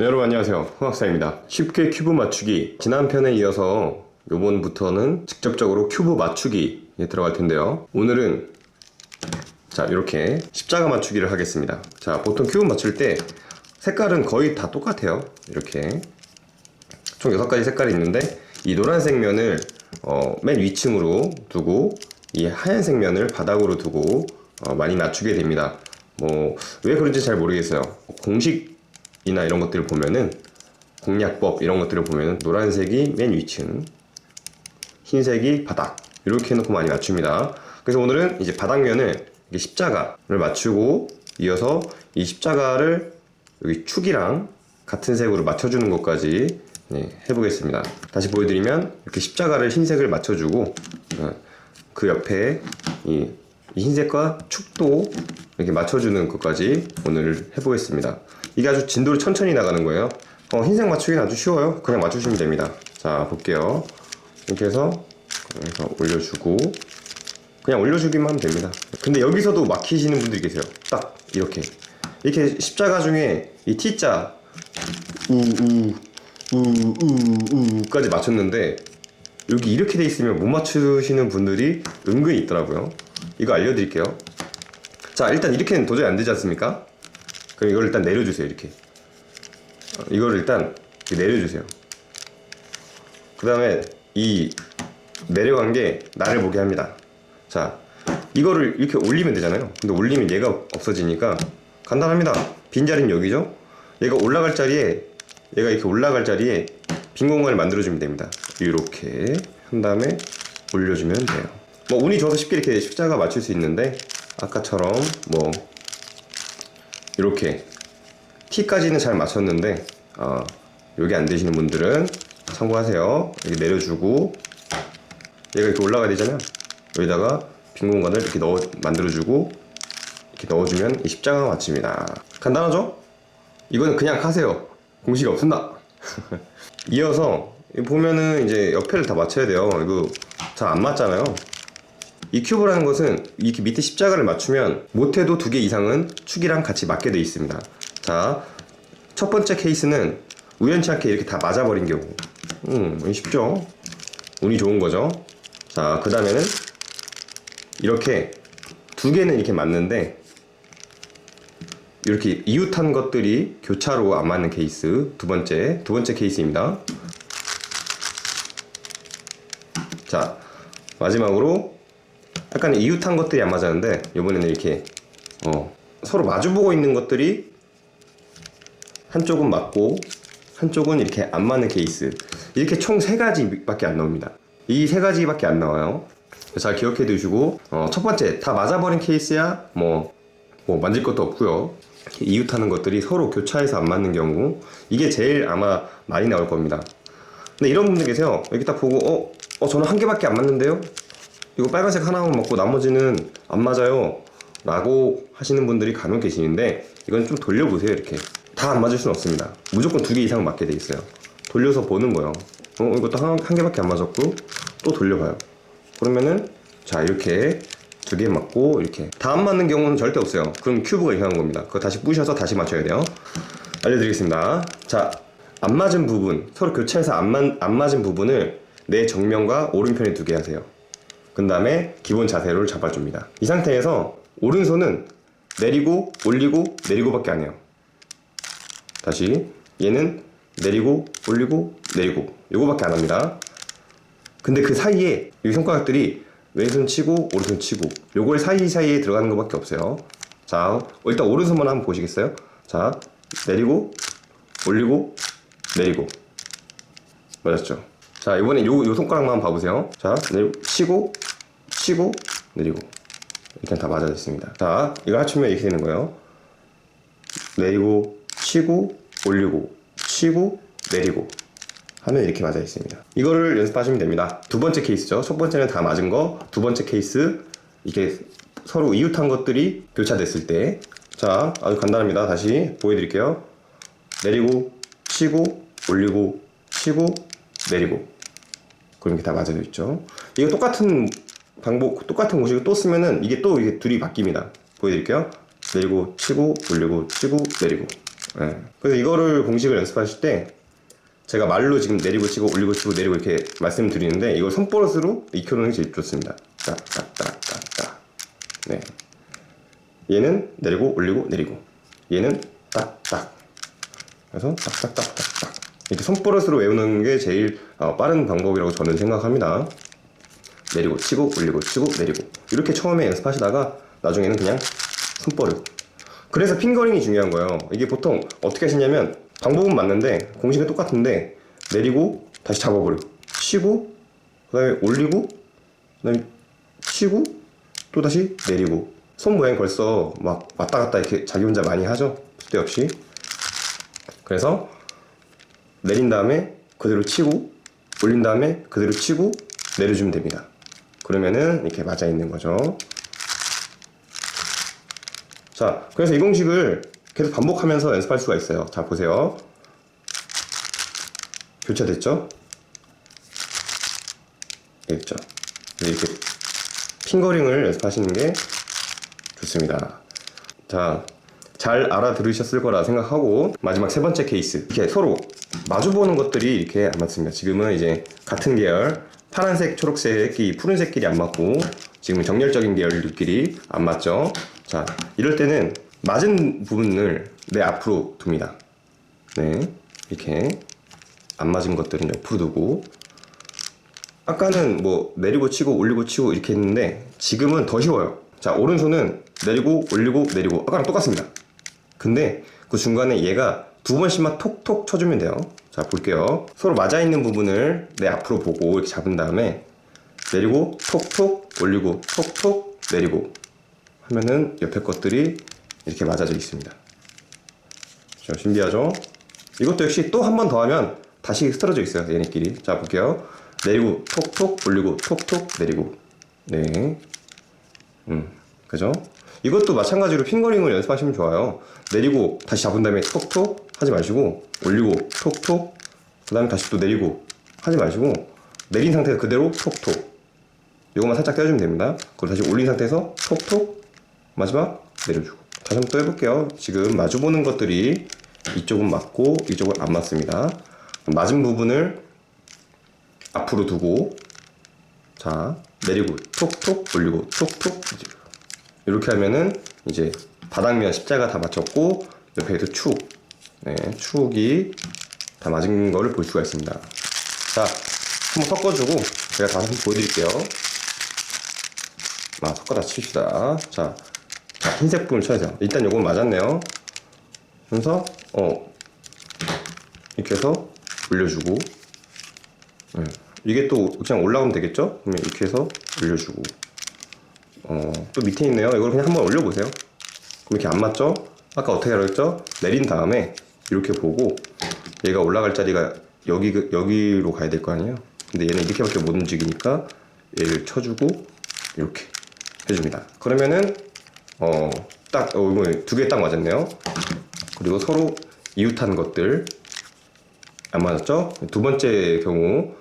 네 여러분 안녕하세요. 홍학사입니다. 쉽게 큐브 맞추기. 지난 편에 이어서 요번부터는 직접적으로 큐브 맞추기에 들어갈 텐데요. 오늘은 자 이렇게 십자가 맞추기를 하겠습니다. 자 보통 큐브 맞출 때 색깔은 거의 다 똑같아요. 이렇게. 총 6가지 색깔이 있는데 이 노란색 면을 어, 맨 위층으로 두고 이 하얀색 면을 바닥으로 두고 어, 많이 맞추게 됩니다. 뭐 왜 그런지 잘 모르겠어요. 공식 이나 이런 것들을 보면은 공략법 이런 것들을 보면은 노란색이 맨 위층 흰색이 바닥 이렇게 해놓고 많이 맞춥니다. 그래서 오늘은 이제 바닥면을 이게 십자가를 맞추고 이어서 이 십자가를 여기 축이랑 같은 색으로 맞춰주는 것까지 네, 해보겠습니다. 다시 보여드리면 이렇게 십자가를 흰색을 맞춰주고 어, 그 옆에 이, 이 흰색과 축도 이렇게 맞춰주는 것까지 오늘 해보겠습니다. 이게 아주 진도를 천천히 나가는 거예요. 어, 흰색 맞추기는 아주 쉬워요. 그냥 맞추시면 됩니다. 자 볼게요. 이렇게 해서 그래서 올려주고 그냥 올려주기만 하면 됩니다. 근데 여기서도 막히시는 분들이 계세요. 딱 이렇게. 이렇게 십자가 중에 이 T자 우우 우우우까지 맞췄는데 여기 이렇게 돼 있으면 못 맞추시는 분들이 은근히 있더라고요 이거 알려드릴게요. 자 일단 이렇게는 도저히 안 되지 않습니까? 그럼 이걸 일단 내려주세요 이렇게. 어, 이거를 일단 내려주세요. 그 다음에 이 내려간 게 나를 보게 합니다. 자 이거를 이렇게 올리면 되잖아요. 근데 올리면 얘가 없어지니까 간단합니다. 빈자리는 여기죠? 얘가 올라갈 자리에 얘가 이렇게 올라갈 자리에 빈 공간을 만들어주면 됩니다. 이렇게 한 다음에 올려주면 돼요 뭐 운이 좋아서 쉽게 이렇게 십자가 맞출 수 있는데 아까처럼 뭐 이렇게 T까지는 잘 맞췄는데 어, 여기 안 되시는 분들은 참고하세요. 이렇게 내려주고 얘가 이렇게 올라가야 되잖아요. 여기다가 빈 공간을 이렇게 넣어 만들어주고 이렇게 넣어주면 이 십자가가 맞춥니다. 간단하죠? 이거는 그냥 하세요. 공식이 없습니다. 이어서 보면은 이제 옆에를 다 맞춰야 돼요. 이거 잘 안 맞잖아요 이 큐브라는 것은 이렇게 밑에 십자가를 맞추면 못해도 두 개 이상은 축이랑 같이 맞게 돼 있습니다. 자 첫 번째 케이스는 우연치 않게 이렇게 다 맞아버린 경우. 음 쉽죠? 운이 좋은 거죠? 자 그 다음에는 이렇게 두 개는 이렇게 맞는데 이렇게 이웃한 것들이 교차로 안 맞는 케이스 두 번째 두 번째 케이스입니다. 자 마지막으로 약간 이웃한 것들이 안 맞았는데 이번에는 이렇게 어, 서로 마주보고 있는 것들이 한쪽은 맞고 한쪽은 이렇게 안 맞는 케이스. 이렇게 총 세 가지밖에 안 나옵니다. 이 세 가지밖에 안 나와요. 잘 기억해 두시고 어, 첫 번째 다 맞아버린 케이스야? 뭐, 뭐 만질 것도 없고요. 이웃하는 것들이 서로 교차해서 안 맞는 경우 이게 제일 아마 많이 나올 겁니다. 근데 이런 분들 계세요. 여기 딱 보고 어, 어 저는 한 개밖에 안 맞는데요 이거 빨간색 하나만 맞고 나머지는 안 맞아요. 라고 하시는 분들이 간혹 계시는데 이건 좀 돌려보세요 이렇게. 다 안 맞을 수는 없습니다. 무조건 두 개 이상 맞게 돼 있어요. 돌려서 보는 거예요. 어 이것도 한, 한 개밖에 안 맞았고 또 돌려봐요. 그러면은 자 이렇게 두 개 맞고 이렇게. 다 안 맞는 경우는 절대 없어요. 그럼 큐브가 이상한 겁니다. 그거 다시 부셔서 다시 맞춰야 돼요. 알려드리겠습니다. 자 안 맞은 부분 서로 교차해서 안, 맞, 안 맞은 부분을 내 정면과 오른편에 두게 하세요 그 다음에 기본 자세를 잡아줍니다. 이 상태에서 오른손은 내리고 올리고 내리고 밖에 안 해요. 다시 얘는 내리고 올리고 내리고 요거밖에 안 합니다. 근데 그 사이에 이 손가락들이 왼손 치고 오른손 치고 요걸 사이사이에 들어가는 것밖에 없어요. 자 일단 오른손만 한번 보시겠어요? 자 내리고 올리고 내리고. 맞았죠? 자 이번엔 요, 요 손가락만 봐보세요. 자 내리고 치고 치고 내리고. 이렇게 다 맞아졌습니다. 자 이거 합치면 이렇게 되는 거예요. 내리고 치고 올리고 치고 내리고 하면 이렇게 맞아 있습니다. 이거를 연습하시면 됩니다. 두 번째 케이스죠. 첫 번째는 다 맞은 거. 두 번째 케이스 이게 서로 이웃한 것들이 교차됐을 때. 자 아주 간단합니다. 다시 보여드릴게요. 내리고 치고 올리고 치고 내리고. 그런 게 다 맞아져 있죠. 이거 똑같은 방법 똑같은 공식을 또 쓰면은 이게 또 이게 둘이 바뀝니다 보여드릴게요 내리고 치고 올리고 치고 내리고 예. 그래서 이거를 공식을 연습하실 때 제가 말로 지금 내리고 치고 올리고 치고 내리고 이렇게 말씀드리는데 이걸 손버릇으로 익혀놓는 게 제일 좋습니다. 딱딱딱딱딱. 네. 얘는 내리고 올리고 내리고. 얘는 딱딱. 그래서 딱딱딱딱딱. 이렇게 손버릇으로 외우는 게 제일 어, 빠른 방법이라고 저는 생각합니다. 내리고 치고 올리고 치고 내리고 이렇게 처음에 연습하시다가 나중에는 그냥 손버릇. 그래서 핑거링이 중요한 거예요. 이게 보통 어떻게 하시냐면 방법은 맞는데 공식은 똑같은데 내리고 다시 잡아버려. 치고 그 다음에 올리고 그 다음에 치고 또 다시 내리고 손 모양 벌써 막 왔다 갔다 이렇게 자기 혼자 많이 하죠. 쓸데없이. 그래서 내린 다음에 그대로 치고 올린 다음에 그대로 치고 내려주면 됩니다. 그러면은 이렇게 맞아 있는 거죠. 자, 그래서 이 공식을 계속 반복하면서 연습할 수가 있어요. 자, 보세요. 교차됐죠? 됐죠? 이렇게 핑거링을 연습하시는 게 좋습니다. 자, 잘 알아들으셨을 거라 생각하고 마지막 세 번째 케이스 이렇게 서로 마주보는 것들이 이렇게 안 맞습니다. 지금은 이제 같은 계열 파란색, 초록색이 푸른색 끼리 안 맞고 지금 정렬적인 계열들끼리 안 맞죠. 자, 이럴 때는 맞은 부분을 내 앞으로 둡니다. 네, 이렇게 안 맞은 것들은 옆으로 두고 아까는 뭐 내리고 치고 올리고 치고 이렇게 했는데 지금은 더 쉬워요. 자, 오른손은 내리고 올리고 내리고 아까랑 똑같습니다. 근데 그 중간에 얘가 두 번씩만 톡톡 쳐주면 돼요. 자, 볼게요. 서로 맞아 있는 부분을 내 앞으로 보고 이렇게 잡은 다음에 내리고 톡톡 올리고 톡톡 내리고 하면은 옆에 것들이 이렇게 맞아져 있습니다. 자, 신기하죠? 이것도 역시 또 한 번 더 하면 다시 쓰러져 있어요. 얘네끼리. 자, 볼게요. 내리고 톡톡 올리고 톡톡 내리고. 네. 음, 그죠? 이것도 마찬가지로 핑거링을 연습하시면 좋아요. 내리고 다시 잡은 다음에 톡톡 하지 마시고 올리고 톡톡 그 다음에 다시 또 내리고 하지 마시고 내린 상태에서 그대로 톡톡 이것만 살짝 떼어주면 됩니다. 그리고 다시 올린 상태에서 톡톡 마지막 내려주고 다시 한번 또 해볼게요. 지금 마주보는 것들이 이쪽은 맞고 이쪽은 안 맞습니다. 맞은 부분을 앞으로 두고 자 내리고 톡톡 올리고 톡톡 이렇게 하면은 이제 바닥면 십자가 다 맞췄고 옆에도 축 네, 축이 다 맞은 거를 볼 수가 있습니다. 자 한번 섞어주고 제가 다시 한번 보여드릴게요. 아 섞어다 칩시다. 자, 자 흰색 부분 쳐야 돼요. 일단 요건 맞았네요. 그래서 어 이렇게 해서 올려주고 네. 이게 또 그냥 올라가면 되겠죠? 그러면 이렇게 해서 올려주고 어, 또 밑에 있네요. 이걸 그냥 한번 올려보세요. 그럼 이렇게 안 맞죠? 아까 어떻게 하라고 했죠? 내린 다음에 이렇게 보고 얘가 올라갈 자리가 여기, 여기로 가야 될 거 아니에요? 근데 얘는 이렇게밖에 못 움직이니까 얘를 쳐주고 이렇게 해줍니다. 그러면은 어, 딱, 어, 두 개 딱 맞았네요. 그리고 서로 이웃한 것들 안 맞았죠? 두 번째 경우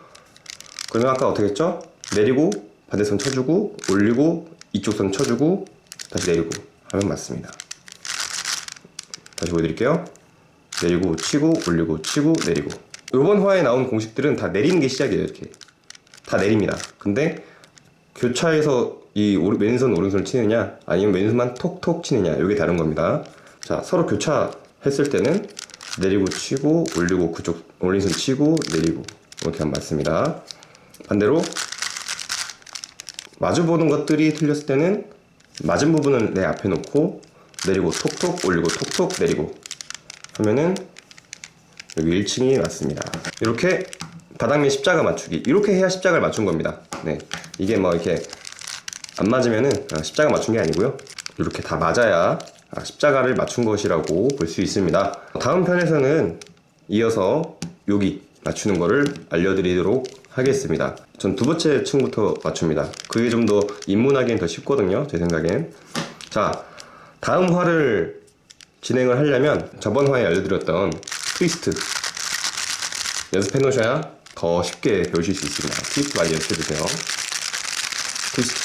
그러면 아까 어떻게 했죠? 내리고 반대손 쳐주고 올리고 이쪽 손 쳐주고 다시 내리고 하면 맞습니다. 다시 보여드릴게요. 내리고 치고 올리고 치고 내리고 이번 화에 나온 공식들은 다 내리는 게 시작이에요. 이렇게 다 내립니다. 근데 교차에서 이 오른- 왼손 오른손 치느냐 아니면 왼손만 톡톡 치느냐 이게 다른 겁니다. 자 서로 교차했을 때는 내리고 치고 올리고 그쪽 올린 손 치고 내리고 이렇게 하면 맞습니다. 반대로 마주보는 것들이 틀렸을 때는 맞은 부분은 내 앞에 놓고 내리고 톡톡 올리고 톡톡 내리고 하면은 여기 1층이 맞습니다. 이렇게 바닥면 십자가 맞추기 이렇게 해야 십자가를 맞춘 겁니다. 네, 이게 뭐 이렇게 안 맞으면은 아, 십자가 맞춘 게 아니고요. 이렇게 다 맞아야 아, 십자가를 맞춘 것이라고 볼 수 있습니다. 다음 편에서는 이어서 여기 맞추는 거를 알려드리도록 하겠습니다. 전 두 번째 층부터 맞춥니다. 그게 좀 더 입문하기엔 더 쉽거든요. 제 생각엔. 자, 다음 화를 진행을 하려면 저번 화에 알려드렸던 트위스트 연습해 놓으셔야 더 쉽게 배우실 수 있습니다. 트위스트 많이 연습해 주세요. 트위스트,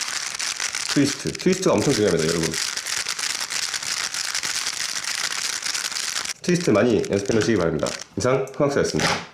트위스트, 트위스트가 엄청 중요합니다, 여러분. 트위스트 많이 연습해 놓으시기 바랍니다. 이상 흥학사였습니다.